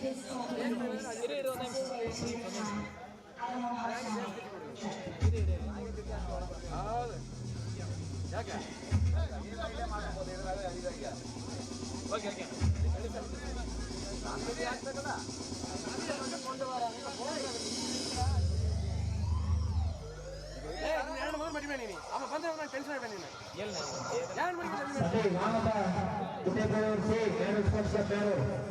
this open was I don't know how long tension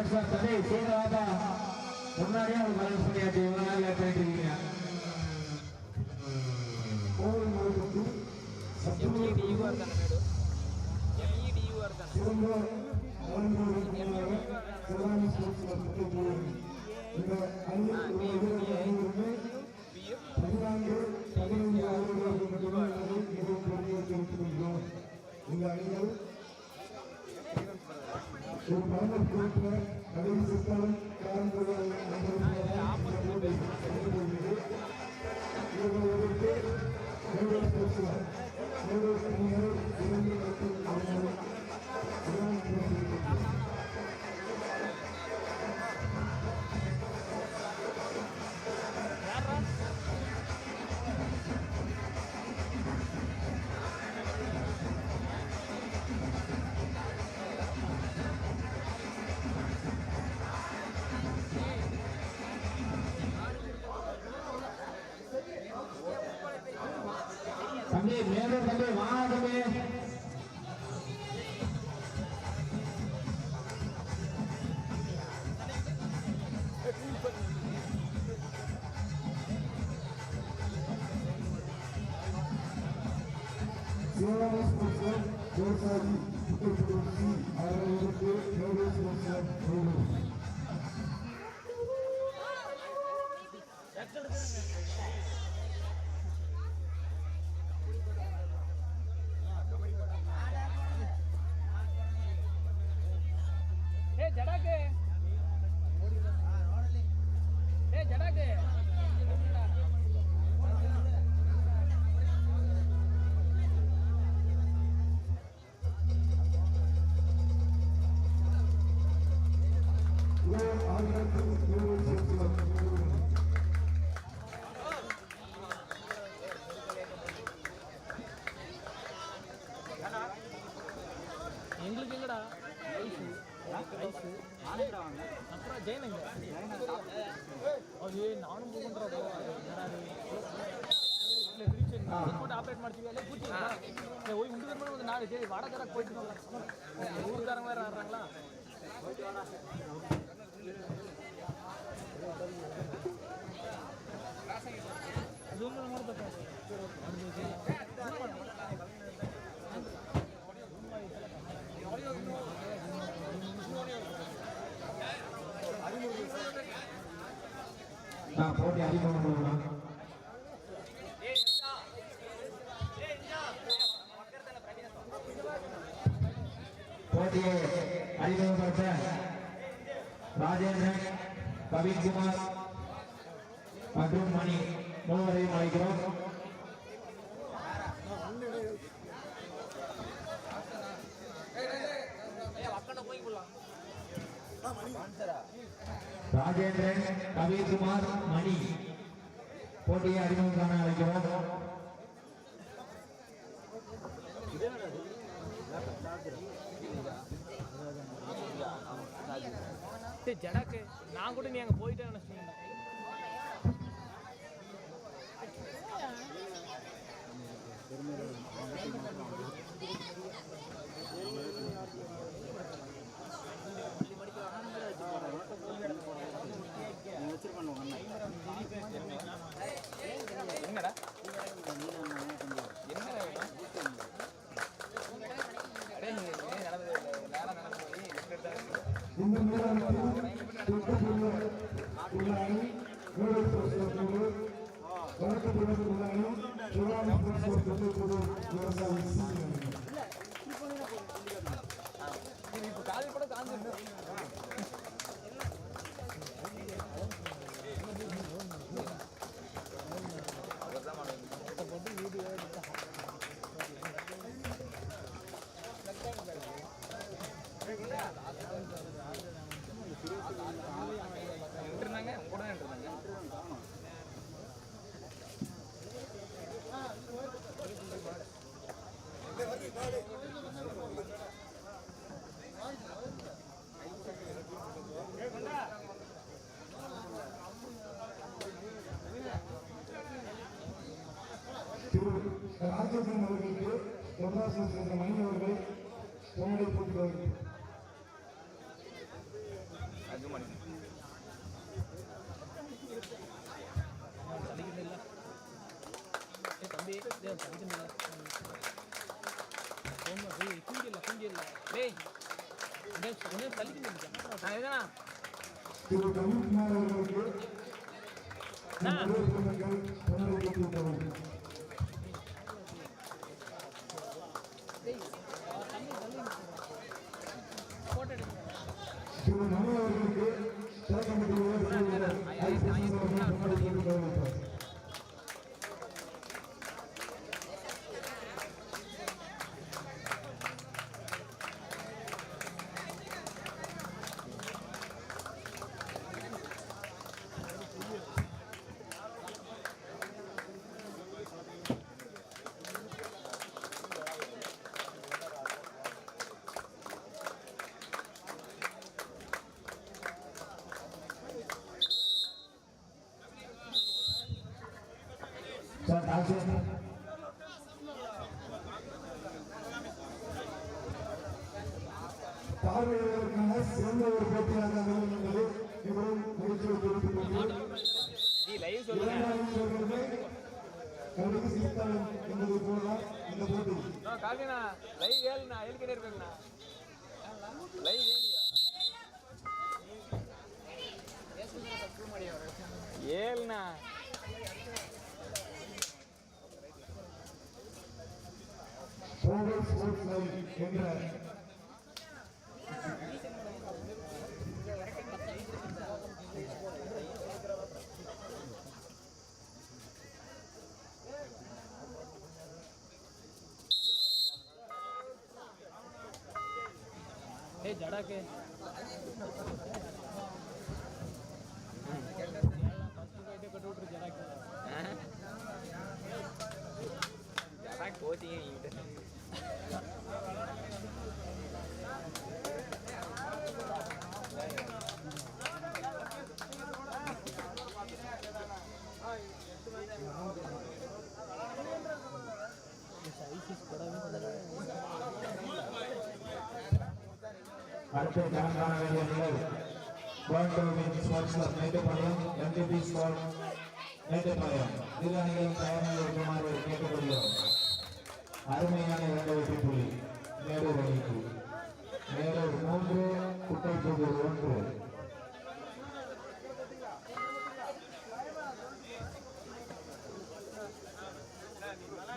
collection தம்பி சீதாதா முன்னாடியே அவங்க கலெக்ட் பண்ணியாச்சு இவ்வளோ நாள் லேட் பண்ணிட்டுருக்கீங்க கோவில் மாவட்டத்தில் சிவந்தூர் இந்த பதினான்கு பதினைந்து ஆண்டுகளுக்கு மட்டுமே மிகவும் பெருமையை தெரிவித்துக் Ahí se están. నేను நான் போட்டி அதிகமாக போகலாம் போட்டியை அறிமுகப்படுத்த ராஜேந்திரன் கவித்குமார் நான் கூட நீ அங்கே ராஜேந்திரன் அவர்களுக்கு தொண்டாசன் என்ற மணி அவர்கள் பொன்னடை போட்டுள்ளார்கள் சலிக்குது தம்பி டேய் உடனே திரு அவர்களுக்கு એ જડા કે ಕೋಚಿಂಗ್ ಇದೆ ಸೈಸ್ ಕೊಡವೆ கடன் காண வேண்டிய நிலை Coimbatore sports club Mettupalayam MTP sport Mettupalayam இரு அணிகளும் தயாராக இருக்குமாறு கேட்டுக்கொள்கிறோம் அருமையான இரண்டு வெற்றி புள்ளி மேலூர் அணிக்கு மேலூர் மூன்று குட்டைப்புதூர் ஒன்று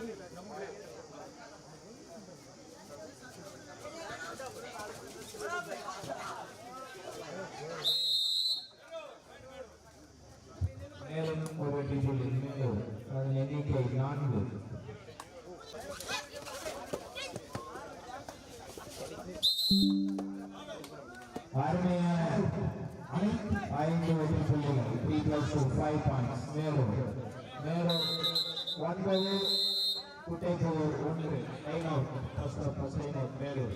மேலும் மேலும் மேலும் ஒன்பது குட்டைப்புதூர் ஒன்று line out first first line out மேலும்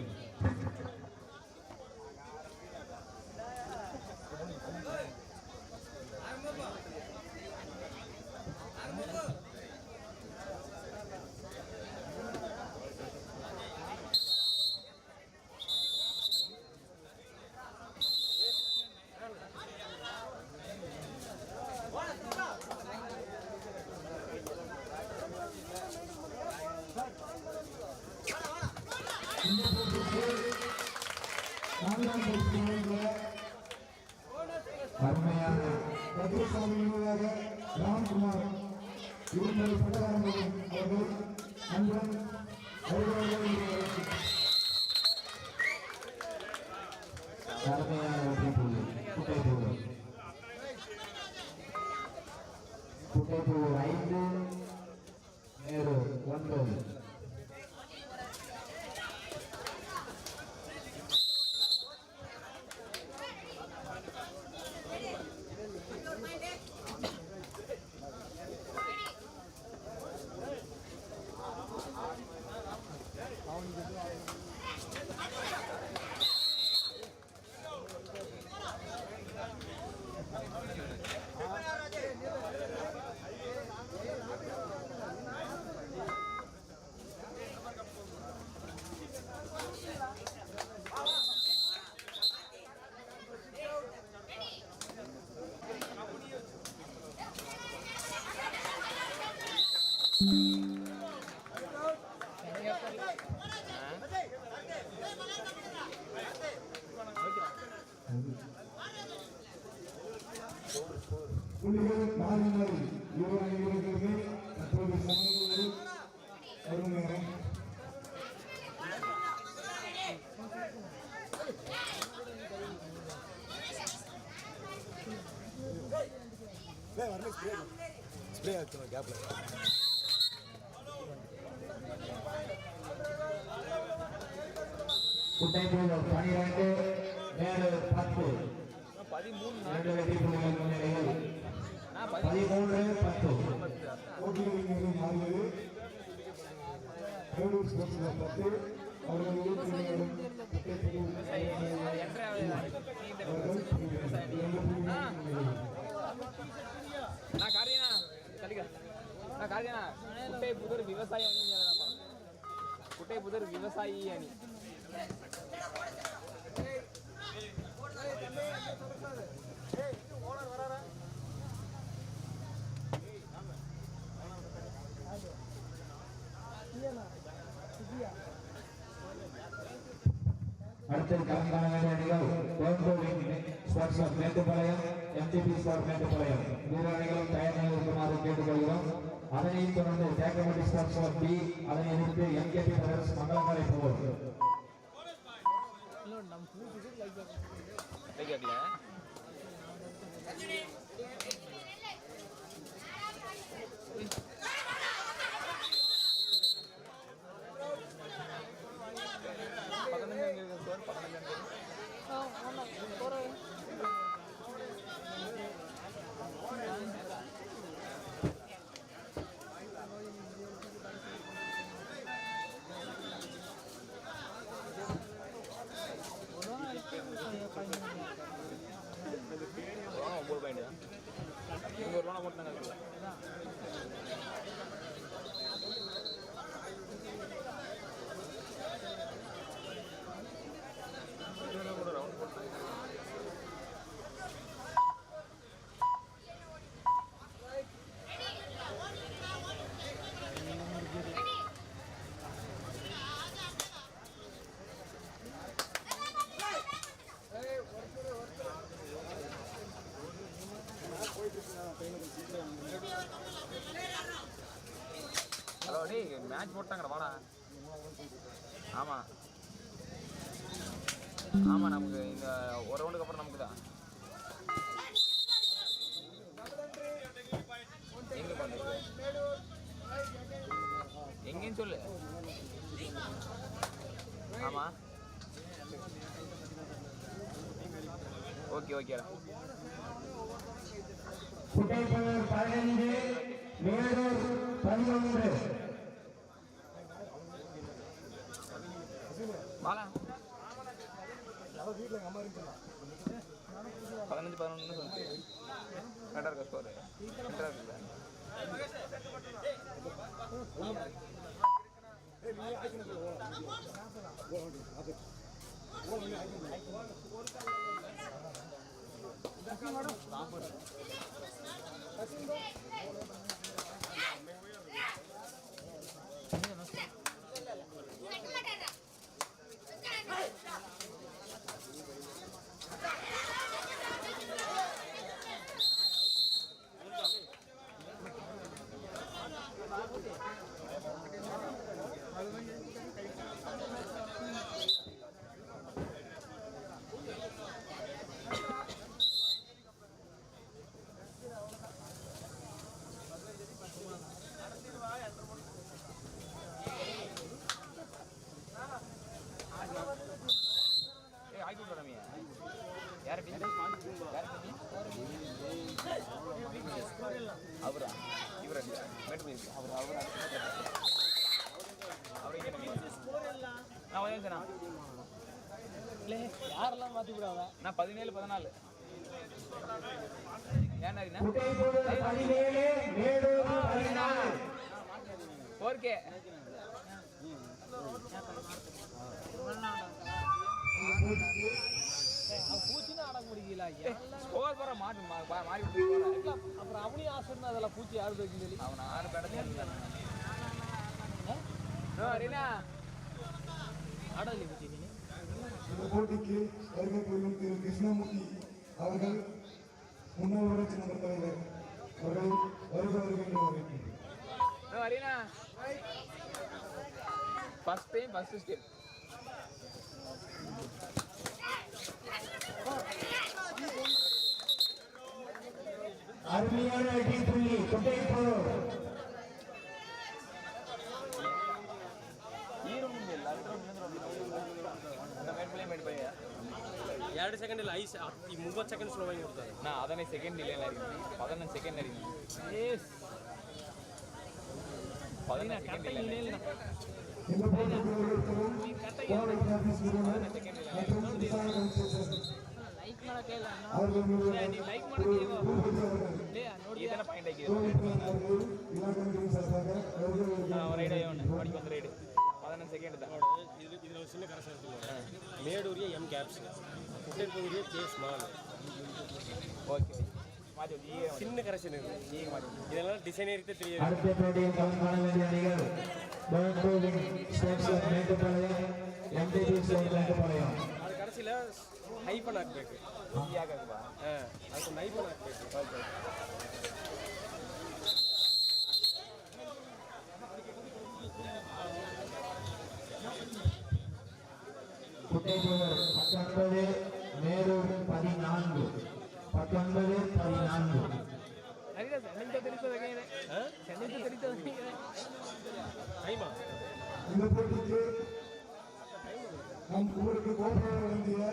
குட்டைப்பூர் ஐந்து நேரு ஒன்பது യുവ ബാലനായി യുവ യുവകൾക്ക് நான் குட்டை புதர் விவசாயி அணி குட்டை புதர் விவசாயி அணி. அடுத்தது sports Mettupalayam MTP sport Mettupalayam. இரு அணிகளும் தயார் நிலையில் இருக்குமாறு ಅದೇ ರೀತಿ ಒಂದು ತ್ಯಾಗ ಸ್ಪೋರ್ಟ್ಸ್ ಬಿ ಅದೇ ಎಂ ಕೆ ಪಿ ಬ್ರದರ್ಸ್ ಮಂಗಳವಾರ ಇರ್ಬೋದು. ನಮ್ಮ மேட்ச் போட்டாங்கடா வாடா. ஆமாம் ஆமாம் நமக்கு இந்த ஒரு ரவுண்டுக்கு அப்புறம் நமக்கு தான் எங்கே பண்ணுறது எங்கேன்னு சொல்லு. ஆமாம் ஓகே ஓகேடா. பதினைந்து பதினொன்று. ஒன்று சொல்லுங்க. கரெக்டாக இருக்கா ஸ்கோரு கரெக்டாக புதூர் பதினேழு மேடூர் பதினாலு. ஃபோர் கே அவன் பூச்சின்னு அடங்க முடியல ஸ்கோர் போற மாட்டு மாறி. அப்புறம் அவனையும் ஆசை இருந்தா அதெல்லாம் பூச்சி யாரு வைக்கும் சொல்லி. அவன் ஆறு பேடத்துல இருந்தான் ஹரினா ஆடலி பூச்சி நீ. இந்த போட்டிக்கு வருகை புரியும் திரு கிருஷ்ணமூர்த்தி அவர்கள் മുന്നോട്ട് ചുമതലയുടെ ഫസ്റ്റ് ടൈം ഫസ്റ്റ് സ്റ്റെപ്പ് அருமையான அடி புள்ளி கொட்டை போர் ஈரம் இல்லை எல்லாரும் அந்த மேட்பிளே மேட் பையா ಎರಡು ಸೆಕೆಂಡ್ ಇಲ್ಲ ಐದು ಈ ಮೂವತ್ತು ಸೆಕೆಂಡ್ ಸ್ಲೋ ಆಗಿ ಕೊಡ್ತಾರೆ ನಾ ಅದನ್ನೇ ಸೆಕೆಂಡ್ ಇಲ್ಲ ಪದನೊಂದು ಸೆಕೆಂಡ್ ಅಡಿಗೆ ஏஸ் ಪದನ ಸೆಕೆಂಡ್ கரெக்டாக ಇಲ್ಲ இணையில இந்த போட்டிக்கு வருகிறவரும் கோவை டிராபிக் நிறுவனர் மற்றும் விசாரணை அமைச்சர் லைக் பண்ண கேள அவர்கள் நிறுவனர் நீ லைக் பண்ண திரு கேவா பூபதி அவர்கள் இல்லையா ನೋಡಿ ಇದನ್ನ ಪಾಯಿಂಟ್ ಆಗಿದೆ கோவை அவர்கள் விழா கமிட்டியின் சார்பாக வருக வருக ರೈಡ್ ಅಯ್ಯೋಣ ಮಡಿಗೆ ಒಂದು ರೈಡ್ ಪದನೊಂದು ಸೆಕೆಂಡ್ தான் இது இதில் ஒரு சின்ன கரெக்ஷன் இருக்குங்க மேடூரிய எம் கேப்ஸ் கட்லெட் பகுதியே சேஸ் மால் ஓகே சின்ன கரெக்ஷன் இருக்கு இதெல்லாம் டிசைனே இருக்கு தெரியும் அடுத்த கலந்து காண வேண்டிய அணிகள் அது கடைசியில் ஹைபன் ஆக்பேக் ஆ அது நேரு பதினான்கு. பத்தொன்பது பதினான்கு இந்த போட்டிக்கு நம் ஊருக்கு கோபுரம் வழங்கிய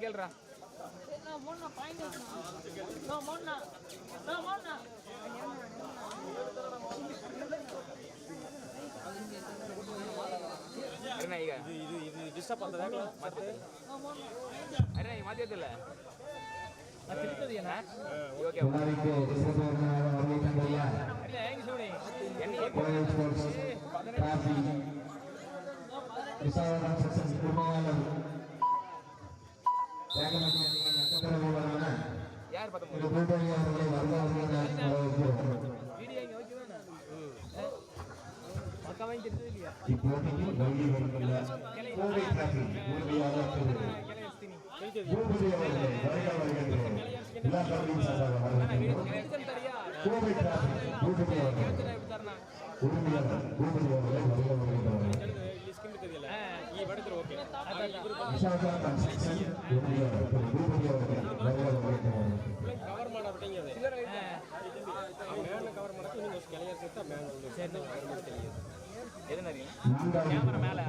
கேள்றா கோவை டிராபிக்ஸ் கோவை அவர்கள் விழா கமிட்டியின் சார்பாக வருக வருக என்று வரவேற்கிறோம் ಪಾಯಿಂಟ್ ಏನು ಕೇಳ್ರಾ ಅರಿನಾ ಈಗ இது இது இது டிஸ்டர்ப் பண்ணுறதா ಮತ್ತೆ ಅರಿನಾ ಈಗ ಮಾತಾಡ್ತಿಲ್ಲ ತಿರುತದ ಏನ ಓಕೆ விழாவிற்கு சிறப்பாக வருகை தந்தையா ಅಲ್ಲ ಹೆಂಗ್ ಸುಳಿ கோவை இப்போட்டிக்கு வழி வருகின்ற கோவை டிராபி உரிமையாளர் கோவை பூபதி அவர்களை வருக வருகின்றோம் விழா கமிட்டியின் சார்பாக வரவேற்கிறோம் தரியா கோவை ನಾಲ್ಕು ಮೇಲೆ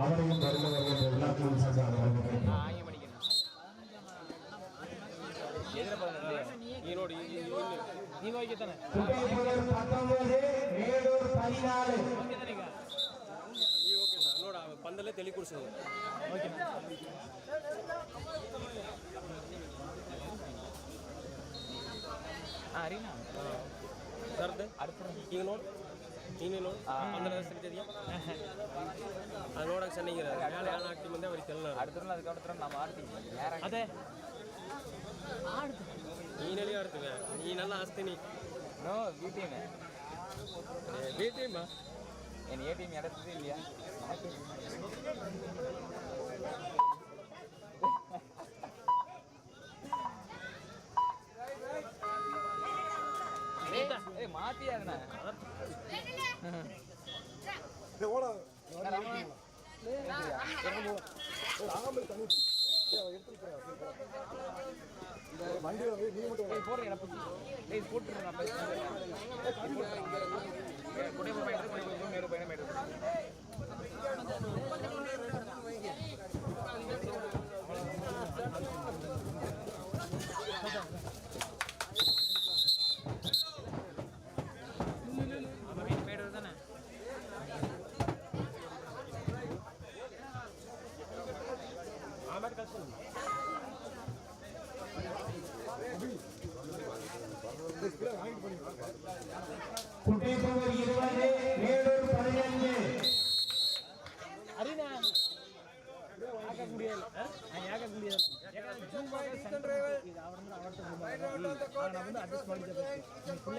ಅವರಿಗೂ ಬರಲು ಎಲ್ಲ ಪೊಲೀಸರು ಎದುರು ನೀನು ಹೋಗಿ ತಾನೆ ಪಂದಲ್ಲೇ ತಲೆ ಕೂರಿಸೋದು ಹಾಂ ಅರಿನಾ ಸರ್ದು ಈಗ ನೋಡು ನೀನೇ ನೋಡು ಪಂದರ ಸಿಗ್ತಿದ್ಯಾ ಅದು ನೋಡಕ್ಕೆ ಚೆನ್ನಾಗಿದೆ ಮೇಲೆ ಏನು ಹಾಕ್ತಿ ಮುಂದೆ ಅವ್ರಿಗೆ ತೆಲ್ಲ அடுத்த அதுக்கு அடுத்த நான் மார்ட்டிங்க யாரா ಅದೇ ನೀನೆಲ್ಲಿ ಆಡ್ತೀವಿ ನೀನೆಲ್ಲ ಹಾಸ್ತೀನಿ நோ பிடிஎம் ಬಿ ಟೀಮ್ என் ஏடிஎம் இடத்துது இல்லையா ஏய் மாத்தியாருண்ணா வண்டி நீ மட்டும் போடுறேன் எனக்கு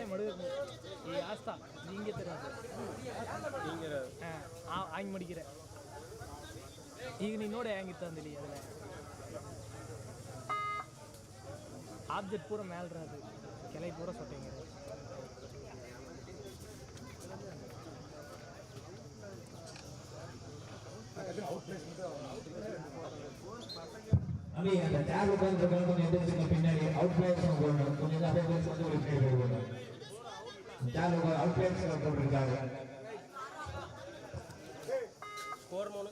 மடு ಈ ಆಸ್ತಾ ಹಿಂಗೆ ತರೋದು ಹಾಂ ಹಂಗೆ ಮಡಿಕಿರೆ ಈಗ ನೀನು ನೋಡಿ ಹೆಂಗಿತ್ತು ಅಂದಿಲ್ಲಿ ಅದ್ರ ಆಬ್ಜೆಕ್ಟ್ ಪೂರ ಮೇಲ್ರ ಅದು ಕೆಳಗೆ ಪೂರ ಸೊಟ್ಟಂಗೆ அம்பி அந்த டேக் உட்கார்ந்து கொஞ்சம் எந்திரிச்சுங்க பின்னாடி அவுட் பிளேயர்ஸ் போடணும் கொஞ்சம் அப்படியே பேசி வந்து ஒரு பேர் போடணும் டேக் உட்கார் அவுட் பிளேயர்ஸ் போட்டிருக்காங்க ஸ்கோர் மூணு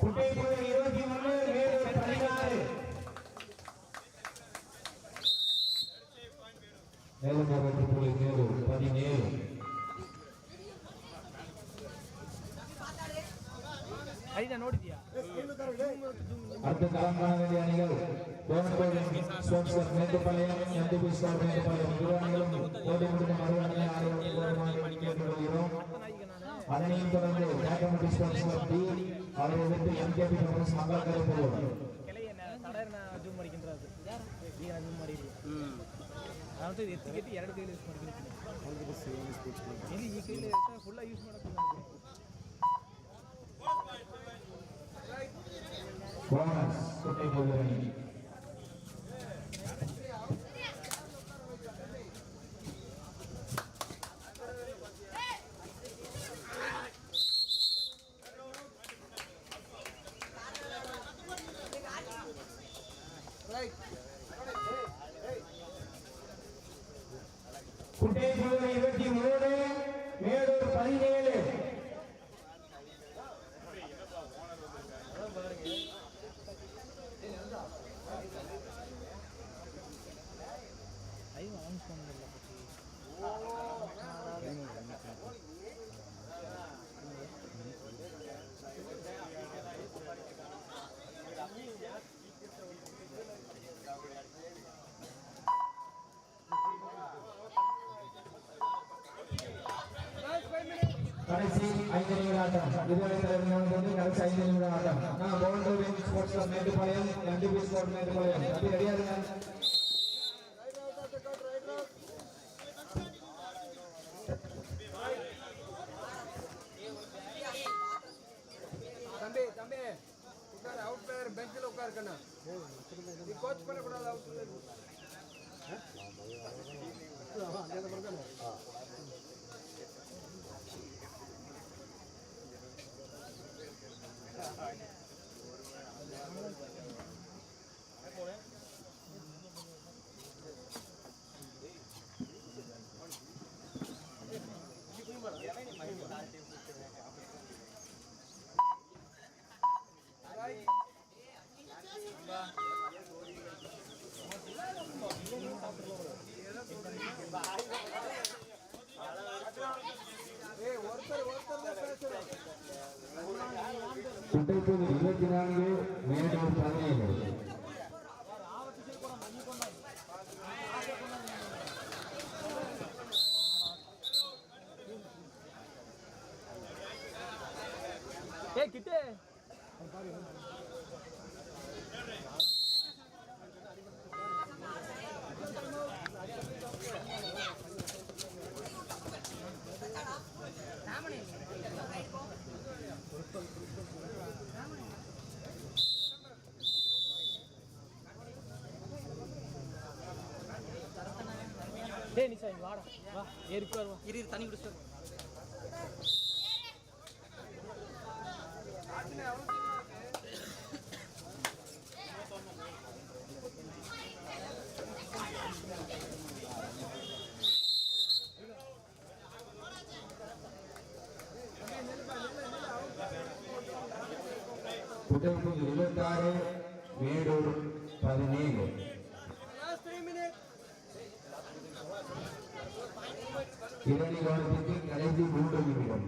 குட்டைப்பூர் இருபத்தி ஒன்று வேலூர் பதினாறு வேலூர் புள்ளி வேலூர் பதினேழு ಐದ ನೋಡಿದ್ಯಾ? ಅರ್ಧ ತೆಲಂಗಾಣದಲ್ಲಿ ಅಣಿಗಳು ಸ್ಟಾರ್ ಅವರ ಜೂಮ್ ಜೂಮ್ ಎತ್ತಿ ಎತ್ತಿ ಎರಡು ಕೈಲಿ ಯೂಸ್ ಮಾಡ್ಕೊಂತೀನಿ ಈ ಕೈಲಿ ಫುಲ್ಲ ಯೂಸ್ ಮಾಡೋದು போனஸ் குட்டை போகிற குட்டை இருபத்தி மூணு மேலூர் பதினேழு. ஆட்டம் இதுவரை தலைவர் வந்து கடைசி ஐந்து நிமிட ஆட்டம் நான் boundary sports club Mettupalayam NTP sport Mettupalayam அப்படி ரெடியா இருங்க தம்பி தம்பி உட்கார் அவுட் பிளேயர் பெஞ்சில் உட்காருக்கண்ணா நீ கோச் பண்ணக்கூடாது அவுட் பிளேயர் ಇವತ್ತು ಇವತ್ತು ನನಗೆ ಮೇನ್ ನೋಡ್ತಾನೆ ಏ வாடா. வா ஏறிக்கு வா இரு தண்ணி குடிச்சு இரண்டு காலத்துக்கு கடைசி மூன்று நிமிடம்.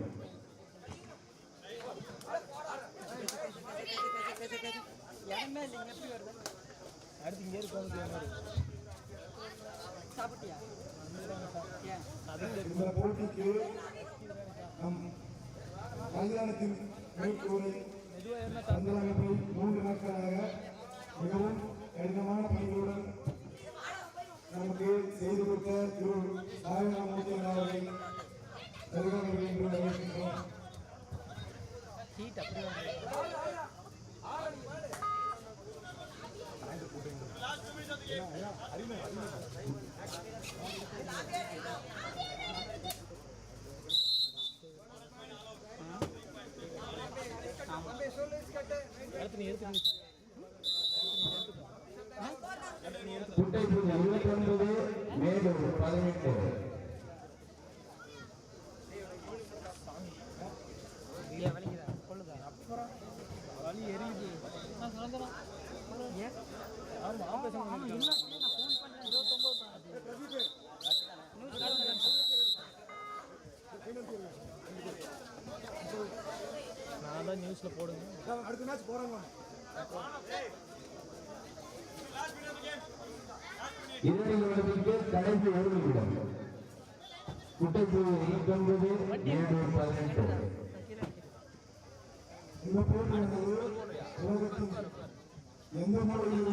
அடுத்து இங்கே இருக்கும் இந்த போட்டிக்கு நம் மைதானத்தின் மேற்கூரை மூன்று நாட்களாக மிகவும் கடினமான பணிகளுடன் நமக்கு செய்து கொடுத்த திரு நாராயணமூர்த்தி அவர்களை வருகிறவர்கள் என்று வரவேற்கின்றோம் ஹீட் அப்படியே நீ 개인적으로 빠져있고 இரண்டு நிமிடத்திற்கு கடைசி ஒரு நிமிடம் குட்டைப்புல் இருபத்தி ஒன்பது பதினெட்டு. இந்த போட்டியானது உலகத்தின் எந்த மூலையில்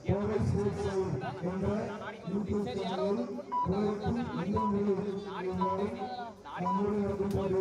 கோவை ஸ்போர்ட்ஸ் என்ற யூடியூப் உலகத்தின் எந்த மூலையில் இருந்தாலும் நம்முடைய நடக்கும்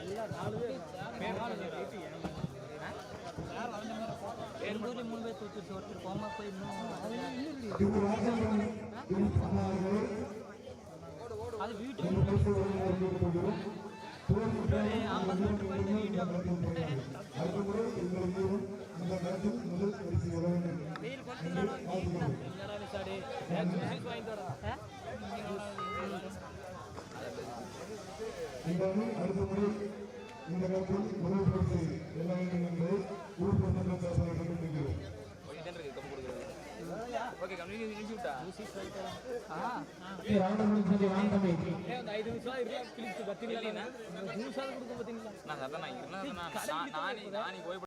எல்லாம் நாலு பேர் நாலு பேர் எங்கள் ஊரில் மூணு பேர் தூக்கிட்டு ஒருத்தர் கோமா போய் அது முதல் பரிசு வேண்டும் வெயில் என்று வரா இந்த களத்தில் முதல் பரிசு வெல்ல வேண்டும் என்பதை ஊர் சார்பாக கேட்டுக்கொள்கிறோம் நான்